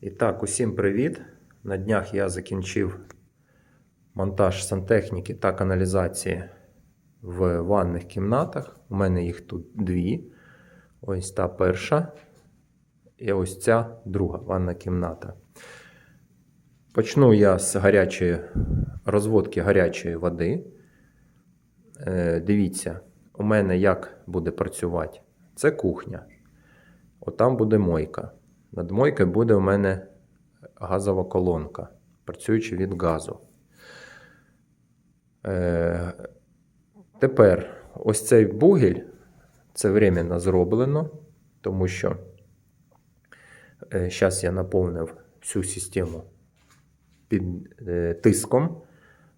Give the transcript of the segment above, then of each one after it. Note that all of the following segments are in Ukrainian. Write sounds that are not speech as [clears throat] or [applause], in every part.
І так, усім привіт! На днях я закінчив монтаж сантехніки та каналізації в ванних кімнатах. У мене їх тут дві. Ось та перша. І ось ця друга ванна кімната. Почну я з гарячої розводки гарячої води. Е, дивіться, у мене як буде працювати. Це кухня. Отам буде мойка. Над мойкою буде у мене газова колонка, працюючи від газу. Е, тепер ось цей бугіль, це временно зроблено, тому що зараз я наповнив всю систему під е, тиском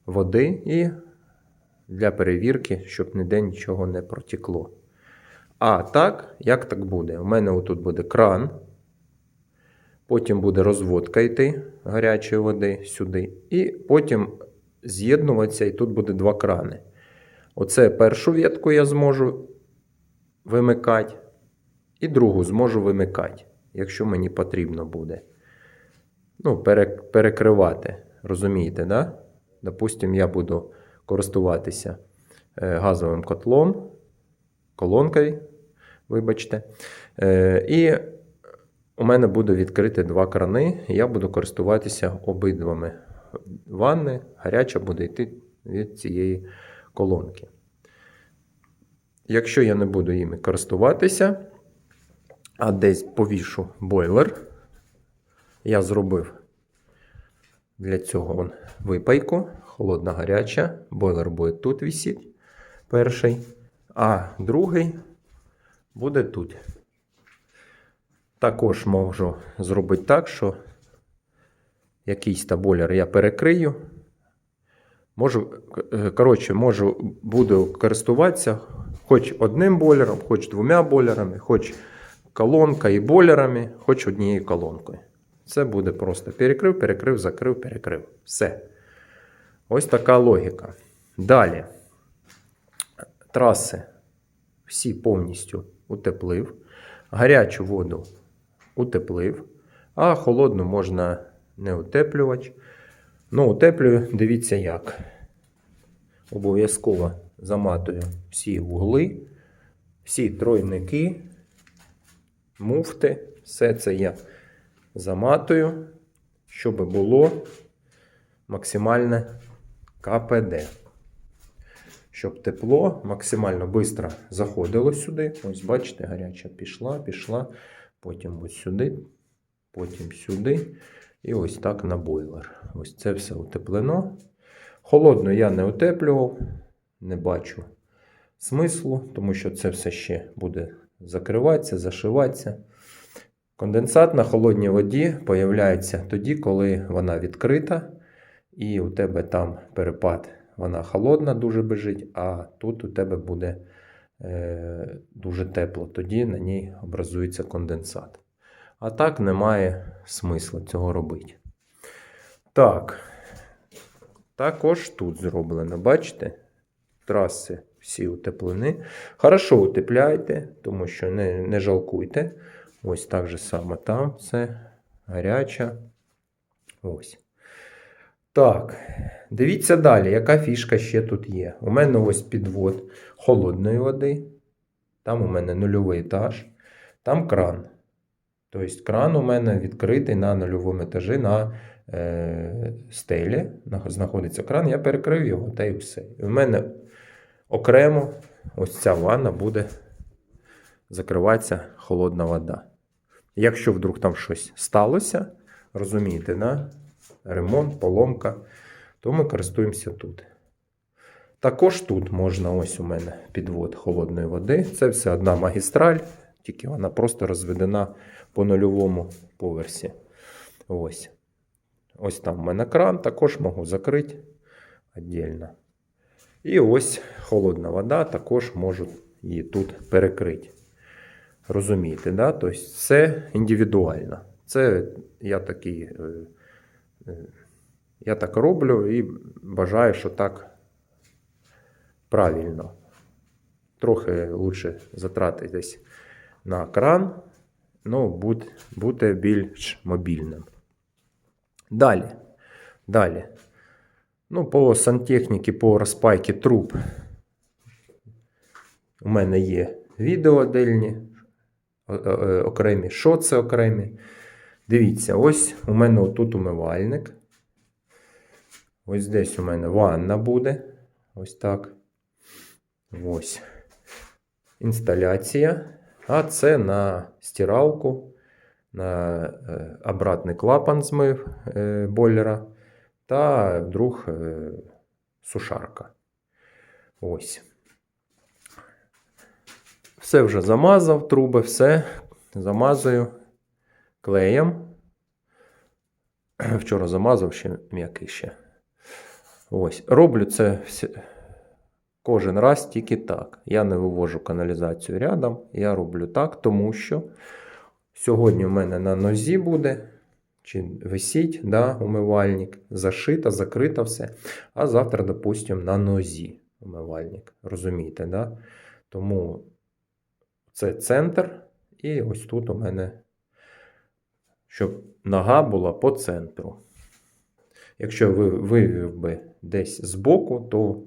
води і для перевірки, щоб ніде нічого не протекло. А так, як так буде? У мене отут буде кран, потім буде розводка йти гарячої води сюди, і потім з'єднуватися, і тут буде два крани. Оце першу ветку я зможу вимикати, і другу зможу вимикати, якщо мені потрібно буде. Ну, перекривати. Розумієте, да? Допустим, я буду користуватися е, газовим котлом, колонкою, вибачте. Е, і у мене буде відкрити два крани, і я буду користуватися обидвами. Ванни гаряча буде йти від цієї колонки. Якщо я не буду їми користуватися, а десь повішу бойлер, я зробив для цього випайку, холодна гаряча, бойлер буде тут висіти, перший, а другий буде тут. Також можу зробити так, що якийсь та бойлер я перекрию. Можу, е, коротше, можу, буду користуватися хоч одним бойлером, хоч двома бойлерами, хоч колонка і бойлерами, хоч однією колонкою. Це буде просто перекрив, перекрив, закрив, перекрив. Все. Ось така логіка. Далі. Траси всі повністю утеплив. Гарячу воду утеплив, а холодну можна не утеплювати. Ну, утеплюю, дивіться як. Обов'язково заматую всі вугли, всі тройники, муфти. Все це я заматую, щоб було максимальне КПД. Щоб тепло максимально швидко заходило сюди. Ось, бачите, гаряча пішла, пішла. Потім ось сюди, потім сюди. І ось так на бойлер. Ось це все утеплено. Холодно я не утеплював, не бачу смислу, тому що це все ще буде закриватися, зашиватися. Конденсат на холодній воді появляється тоді, коли вона відкрита, і у тебе там перепад, вона холодна, дуже бежить, а тут у тебе буде дуже тепло. Тоді на ній образується конденсат. А так немає смисла цього робити. Так, також тут зроблено, бачите? Траси всі утеплені. Хорошо утепляйте, тому що не, не жалкуйте. Ось так же само там все гаряча. Ось. Так, дивіться далі, яка фішка ще тут є. У мене ось підвод холодної води. Там у мене нульовий етаж, там кран. Тобто кран у мене відкритий на нульовому етажі на е, стелі. Знаходиться кран, я перекрив його та й все. В мене окремо ось ця ванна буде закриватися холодна вода. Якщо вдруг там щось сталося, розумієте, да? Ремонт, поломка, то ми користуємося тут. Також тут можна, ось у мене підвод холодної води. Це все одна магістраль, тільки вона просто розведена по нульовому поверсі. Ось. Ось там у мене кран, також можу закрити віддільно. І ось холодна вода, також можу її тут перекрити. Розумієте, да? Тобто це індивідуально. Це я такий, е, я так роблю і бажаю, що так правильно. Трохи лучше затратитись на кран, ну, бути більш мобільним. Далі. Далі. Ну, по сантехніці, по розпайці труб. У мене є відео о- е, окремі, шоци окремі. Дивіться, ось у мене тут умивальник. Ось десь у мене ванна буде. Ось так. Ось. Інсталяція. А це на стиралку, на е, обратний клапан змив е, бойлера та вдруг е, сушарка. Ось. Все вже замазав, труби, все замазую клеєм. [clears throat] Вчора замазав ще м'який ще. Ось. Роблю це кожен раз тільки так. Я не вивожу каналізацію рядом. Я роблю так, тому що сьогодні у мене на нозі буде. Чи висіть да, умивальник, зашито, закрито все. А завтра, допустимо, на нозі умивальник. Розумієте, да? Тому це центр, і ось тут у мене, щоб нога була по центру. Якщо ви вивів би десь збоку, то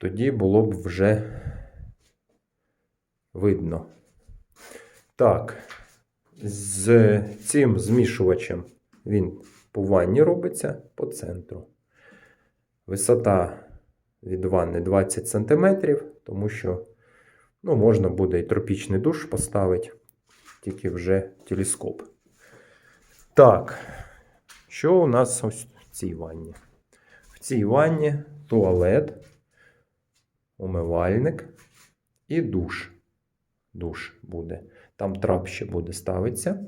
тоді було б вже видно. Так, з цим змішувачем він по ванні робиться по центру. Висота від ванни 20 см, тому що ну, можна буде і тропічний душ поставити, тільки вже телескоп. Так, що у нас ось в цій ванні? В цій ванні туалет, умивальник і душ. Душ буде. Там трап ще буде ставитися.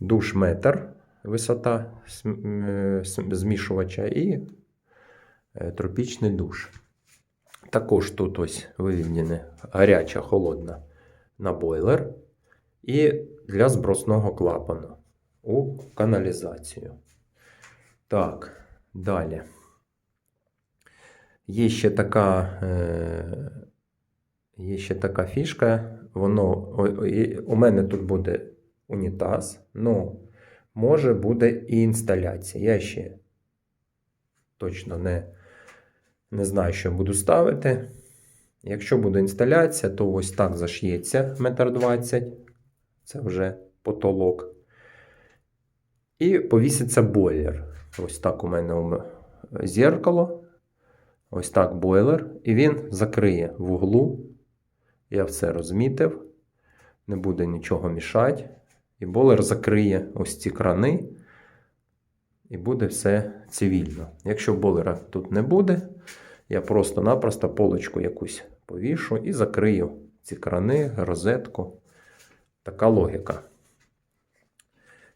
Душ метр, висота е, змішувача і е, тропічний душ. Також тут ось виведена гаряча, холодна на бойлер. І для збросного клапану у каналізацію. Так, далі. Є ще така, е, є ще така фішка. Воно, у мене тут буде унітаз, ну, може буде і інсталяція. Я ще точно не, не знаю, що буду ставити. Якщо буде інсталяція, то ось так заш'ється метр двадцять. Це вже потолок. І повіситься бойлер. Ось так у мене зеркало. Ось так бойлер. І він закриє в углу. Я все розмітив. Не буде нічого мішати. І бойлер закриє ось ці крани. І буде все цивільно. Якщо бойлера тут не буде, я просто-напросто полочку якусь повішу і закрию ці крани, розетку. Така логіка.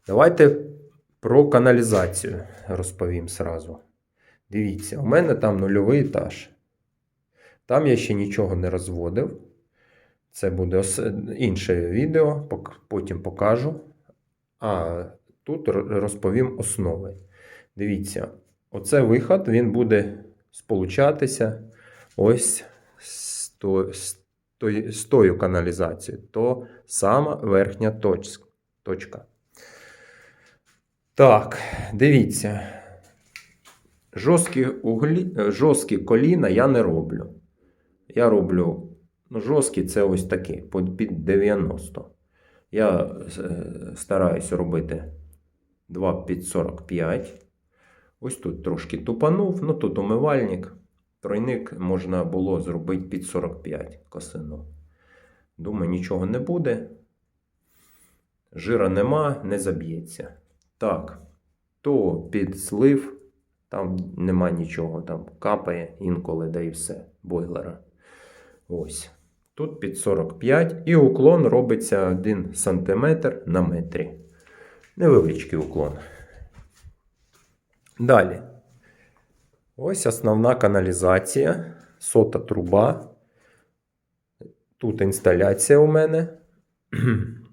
Давайте про каналізацію розповім сразу. Дивіться, у мене там нульовий етаж. Там я ще нічого не розводив. Це буде інше відео, потім покажу. А тут розповім основи. Дивіться, оце виход, він буде сполучатися ось з, тою каналізацією. То сама верхня точка. Так, дивіться. Жорсткі, углі, е, жорсткі коліна я не роблю. Я роблю ну, жорсткі це ось такі, під під 90. Я е, стараюся робити 2 під 45. Ось тут трошки тупанув, ну тут умивальник. Тройник можна було зробити під 45 косину. Думаю, нічого не буде. Жира нема, не заб'ється. Так, то під слив, там нема нічого, там капає інколи, да і все, бойлера. Ось. Тут під 45 і уклон робиться 1 см на метрі. Невеличкий уклон. Далі. Ось основна каналізація, сота труба. Тут інсталяція у мене. [clears throat]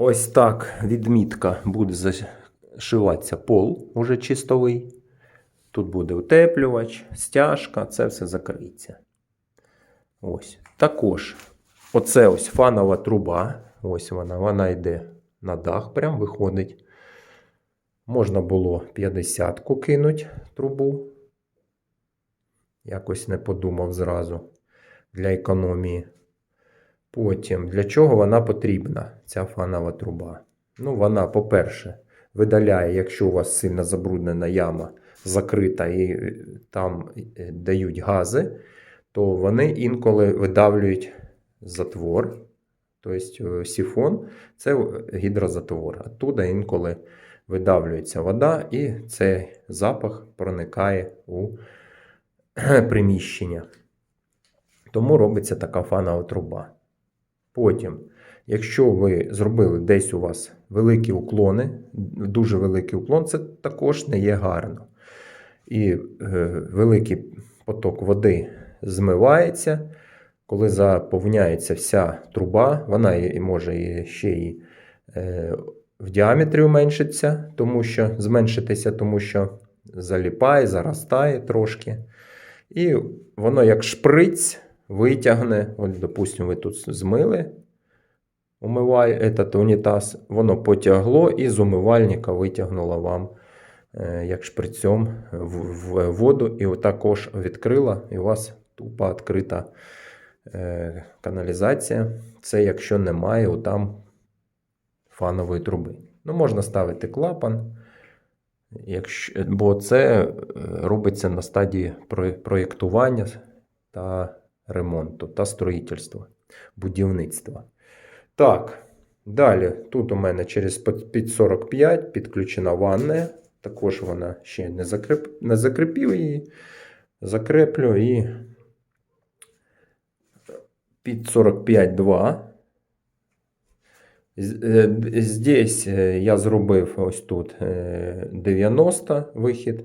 Ось так відмітка буде зашиватися пол, уже чистовий. Тут буде утеплювач, стяжка, це все закриється. Ось. Також оце ось фанова труба. Ось вона, вона йде на дах прям виходить. Можна було 50-ку кинуть трубу. Якось не подумав зразу для економії. Потім, для чого вона потрібна, ця фанова труба? Ну, вона, по-перше, видаляє, якщо у вас сильно забруднена яма, закрита і е, там е, дають гази, то вони інколи видавлюють затвор. Тобто сіфон це гідрозатвор. Оттуда інколи видавлюється вода, і цей запах проникає у [clears throat] приміщення. Тому робиться така фанова труба. Потім, якщо ви зробили десь у вас великі уклони, дуже великий уклон, це також не є гарно. І е, великий поток води змивається. Коли заповняється вся труба, вона і може і ще і е, в діаметрі уменшиться, тому що зменшитися, тому що заліпає, заростає трошки. І воно як шприць витягне. От, допустимо, ви тут змили умивай, этот унітаз, воно потягло і з умивальника витягнуло вам е, як шприцем в, в воду, і також відкрила, і у вас тупо відкрита е, каналізація. Це якщо немає там фанової труби. Ну, можна ставити клапан, якщо, бо це е, робиться на стадії проєктування та ремонту та строїтельства, будівництва. Так, далі тут у мене через під під 45 підключена ванна. Також вона ще не, закреп... не закріпив її. Закреплю і під 45,2. З- е, Здесь е, я зробив ось тут е, 90 вихід,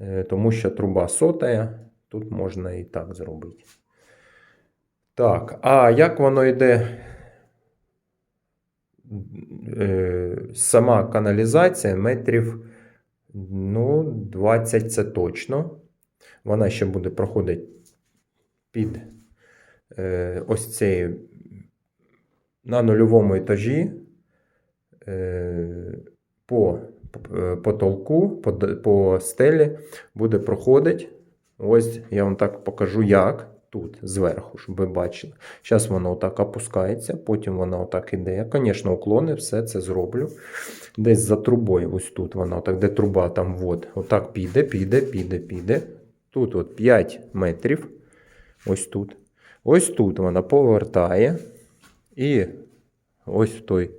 е, тому що труба сотая, тут можна і так зробити. Так, а як воно йде? Е, Сама каналізація метрів ну, 20 це точно. Вона ще буде проходити під е, ось цією на нульовому етажі е, по е, потолку, по, по стелі буде проходити. Ось я вам так покажу, як тут зверху, щоб ви бачили. Зараз воно отак опускається, потім воно отак іде. Звісно, уклони, все це зроблю. Десь за трубою, ось тут вона, отак, де труба, там вод. Отак піде, піде, піде, піде. Тут от 5 метрів. Ось тут. Ось тут вона повертає. І ось в той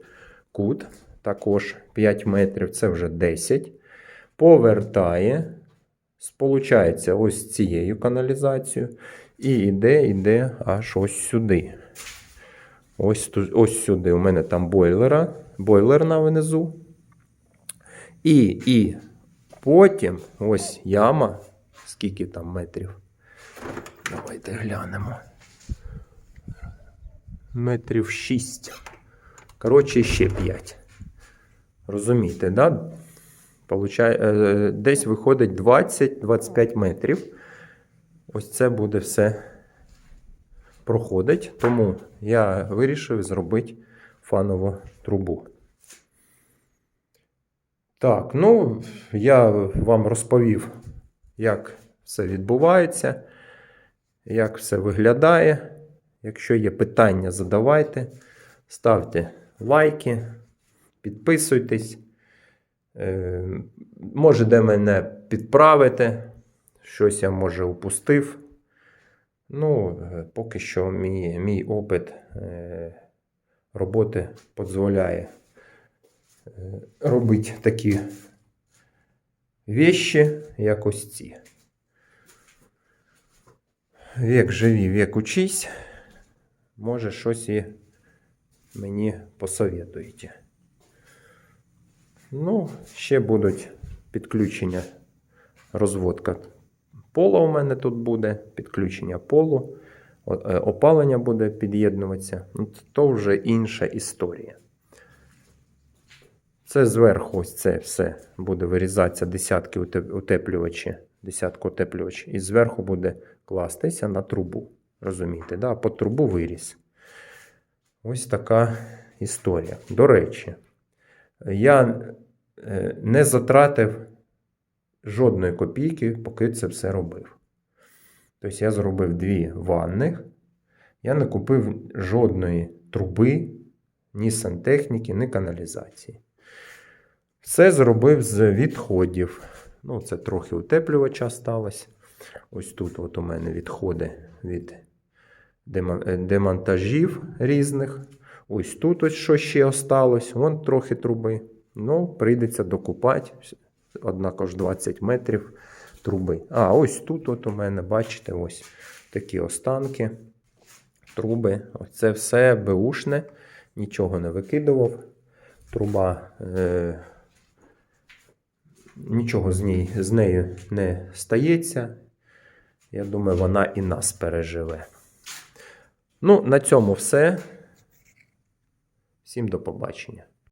кут, також 5 метрів, це вже 10. Повертає, сполучається ось з цією каналізацією. І йде, йде аж ось сюди. Ось, ось сюди. У мене там бойлера, бойлер на внизу. І, і потім ось яма. Скільки там метрів? Давайте глянемо. Метрів 6. Коротше, ще 5. Розумієте, да? Получає, е, десь виходить 20-25 метрів. Ось це буде все проходить. Тому я вирішив зробити фанову трубу. Так, ну, я вам розповів, як все відбувається, як все виглядає. Якщо є питання, задавайте, ставте лайки, підписуйтесь. Е, Можете мене підправити. Щось я може упустив. Ну, е, поки що мій, мій опит е, роботи дозволяє робити такі вещі, як ось ці. Вік живі, вік учись. Може, щось і мені посоветуєте. Ну, ще будуть підключення, розводка пола у мене тут буде, підключення полу, е, опалення буде під'єднуватися. Ну, то вже інша історія. Це зверху ось це все буде вирізатися десятки утеплювачі, десятку утеплювач, і зверху буде кластися на трубу. Розумієте, да? по трубу виріз. Ось така історія. До речі, я е, не затратив жодної копійки, поки це все робив. Тобто я зробив дві ванних. Я не купив жодної труби, ні сантехніки, ні каналізації. Все зробив з відходів. Ну, це трохи утеплювача сталося. Ось тут от у мене відходи від е, демонтажів різних. Ось тут ось що ще осталось. Вон трохи труби. Ну, прийдеться докупати. Однако ж 20 метрів труби. А, ось тут от у мене, бачите, ось такі останки, труби. Ось це все беушне, нічого не викидував. Труба, е, нічого з, ній, з нею не стається. Я думаю, вона і нас переживе. Ну, на цьому все. Всім до побачення.